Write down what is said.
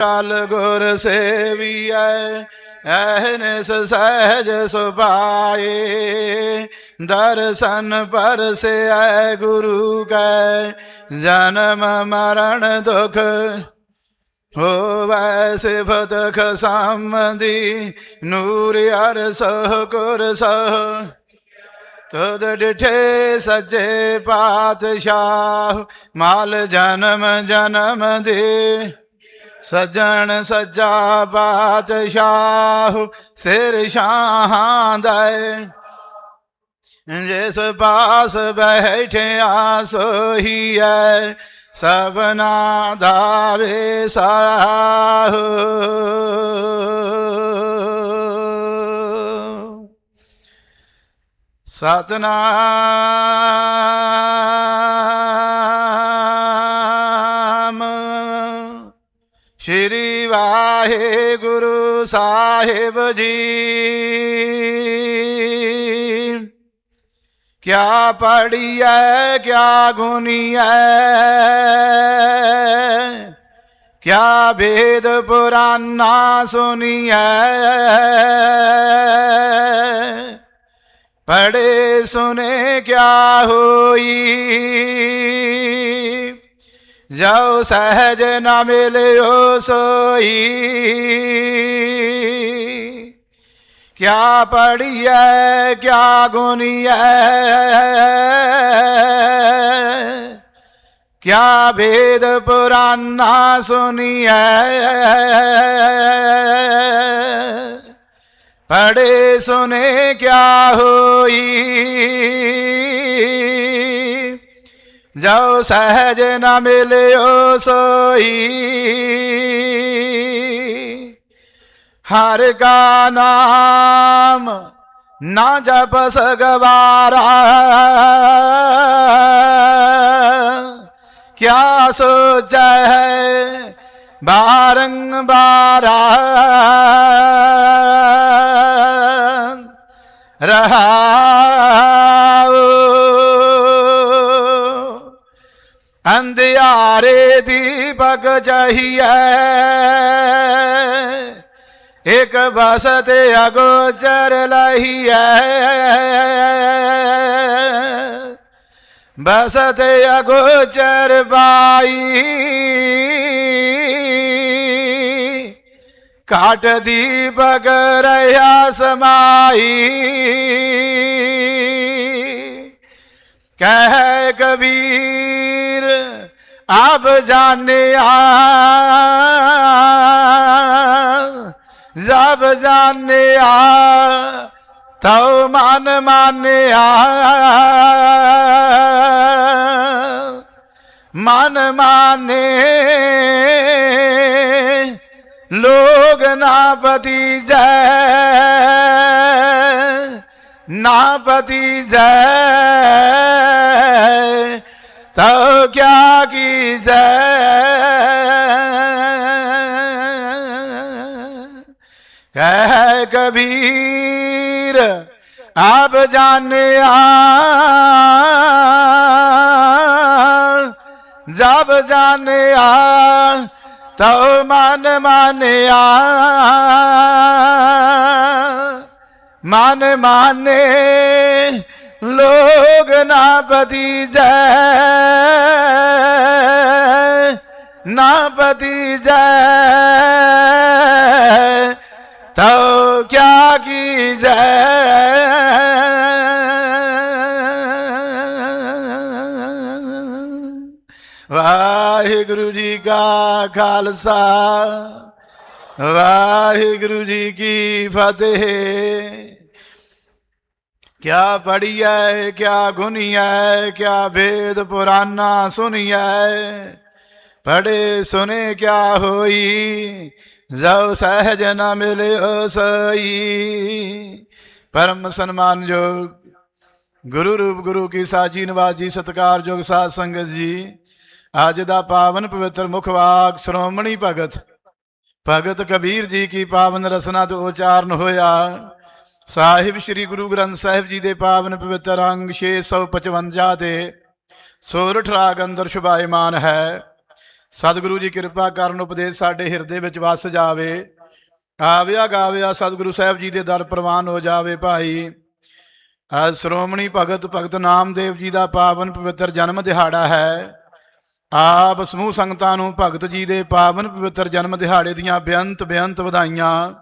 ਟਲ ਗੁਰ ਸੇਵੀਐ ਐਹਨਿਸ ਸਹਿਜ ਸੁਭਾਏ। ਦਰਸ਼ਨ ਪਰਸੈ ਗੁਰੂ ਕੈ, ਜਨਮ ਮਰਨ ਦੁਖ ਹੋਵੈ ਸਿਫਤ ਖਸਮਦੀ, ਨੂਰ ਅਰ ਸਹ ਕੁਰ ਸਹ। ਤਦ ਡਿਠੇ ਸੱਚੇ ਪਾਤਸ਼ਾਹ, ਮਾਲ ਜਨਮ ਜਨਮ ਦੇ। ਸਜਣ ਸੱਜਾ ਪਾਤਸ਼ਾਹ ਸਿਰ ਸ਼ਾਹਾਂ ਦੈ ਜਿਸ ਪਾਸ ਬੈਠਿਆ ਸੋਹੀਐ ਸਭਨਾ ਦਾ ਵਿਸਾਹ। ਸਤਨਾਮ ਸ਼੍ਰੀ ਵਾਹਿਗੁਰੂ ਸਾਹਿਬ ਜੀ। ਕਿਆ ਪੜੀਐ ਕਿਆ ਗੁਨੀਐ ਕਿਆ ਵੇਦ ਪੁਰਾਨਾ ਸੁਨੀਐ ਪੜੇ ਸੁਨੇ ਕਿਆ ਹੋਈ। ਜੋ ਸਹਜ ਨ ਮਿਲਿਓ ਸੋਈ ਕਿਆ ਪੜੀਐ ਕਿਆ ਗੁਨੀਐ ਕਿਆ ਵੇਦ ਪੁਰਾਨਾ ਸੁਨੀਐ ਪੜੇ ਸੁਨੇ ਕਿਆ ਹੋਈ ਜੋ ਸਹਜ ਨ ਮਿਲਿਓ ਸੋਈ ਹਰ ਕਾ ਨਾਮ ਨਾ ਜਪ ਸਗਵਾਰਾ ਕਿਆ ਸੋਚੈ ਬਾਰੰਬਾਰਾ ਰਹਾਉ ਅੰਧਿਆਰੇ ਦੀਪਕ ਚਾਹੀਐ। ਇਕ ਬਸਤ ਅਗੋਚਰ ਲਹੀਐ। ਤੇ ਅਗੋਚਰ ਬਾਈ ਕਾਟ ਬਗ ਰਹਾ ਸਮਾਈ। ਕਹਿ ਕਬੀਰ ਆਪ ਜਾਣਿਆ, ਜਬ ਜਾਣਿਆ, ਤਉ ਮਨ ਮਾਨਿਆ। ਮਨ ਮਾਨੇ, ਲੋਗ ਨਾ ਪਤੀ ਜੈ ਨਾ ਪਤੀ ਜੈ ਤਉ ਕਿਆ ਕੀ ਜੈ ਕਹਿ ਕਬੀਰ ਆਪ ਜਾਣਿਆ ਜਬ ਜਾਣਿਆ ਤਉ ਮਨ ਮਾਨਿਆ ਮਨ ਮਾਨੇ ਲੋਗ ਨਾ ਪਤੀ ਜੈ, ਨਾ ਪਤੀ ਜੈ। ਤਉ ਕਿਆ ਕੀ ਜੈ ਵਾਹਿਗੁਰੂ ਜੀ ਕਾ ਖਾਲਸਾ, ਵਾਹਿਗੁਰੂ ਜੀ ਕੀ ਫਤਿਹ। ਕਿਆ ਪੜੀਐ ਕਿਆ ਗੁਨੀਐ, ਕਿਆ ਭੇਦ ਪੁਰਾਨਾ ਸੁਨੀਐ? ਪੜੇ ਸੁਨੇ ਕਿਆ ਹੋਈ, ਜਉ ਸਹਿਜ ਨ ਮਿਲਿਓ ਸਈ ਪਰਮ ਸਨਮਾਨਯੋਗ ਗੁਰੂ ਰੂਪ ਗੁਰੂ ਕੀ ਸਾਜੀ ਨਵਾਜੀ ਸਤਕਾਰਯੋਗ ਸਾਧ ਸੰਗਤ ਜੀ। ਅੱਜ ਦਾ ਪਾਵਨ ਪਵਿੱਤਰ ਮੁਖ ਵਾਕ, ਸ਼੍ਰੋਮਣੀ ਭਗਤ ਭਗਤ ਕਬੀਰ ਜੀ ਕੀ ਪਾਵਨ ਰਸਨਾ ਤੋਂ ਉਚਾਰਨ ਹੋਇਆ। ਸਾਹਿਬ ਸ੍ਰੀ ਗੁਰੂ ਗ੍ਰੰਥ ਸਾਹਿਬ ਜੀ ਦੇ ਪਾਵਨ ਪਵਿੱਤਰ ਅੰਗ 655 ਦੇ ਸੋਰਠ ਰਾਗ ਅੰਦਰ ਸ਼ੁਭਾਇਮਾਨ ਹੈ। ਸਤਿਗੁਰੂ ਜੀ ਕਿਰਪਾ ਕਰਨ ਉਪਦੇਸ਼ ਸਾਡੇ ਹਿਰਦੇ ਵਿੱਚ ਵਸ ਜਾਵੇ। ਆਵਿਆ ਗਾਵਿਆ ਸਤਿਗੁਰੂ ਸਾਹਿਬ ਜੀ ਦੇ ਦਰ ਪ੍ਰਵਾਨ ਹੋ ਜਾਵੇ ਭਾਈ। ਅੱਜ ਸ਼੍ਰੋਮਣੀ ਭਗਤ ਭਗਤ ਨਾਮਦੇਵ ਜੀ ਦਾ ਪਾਵਨ ਪਵਿੱਤਰ ਜਨਮ ਦਿਹਾੜਾ ਹੈ। ਆਪ ਸਮੂਹ ਸੰਗਤਾਂ ਨੂੰ ਭਗਤ ਜੀ ਦੇ ਪਾਵਨ ਪਵਿੱਤਰ ਜਨਮ ਦਿਹਾੜੇ ਦੀਆਂ ਬੇਅੰਤ ਬੇਅੰਤ ਵਧਾਈਆਂ।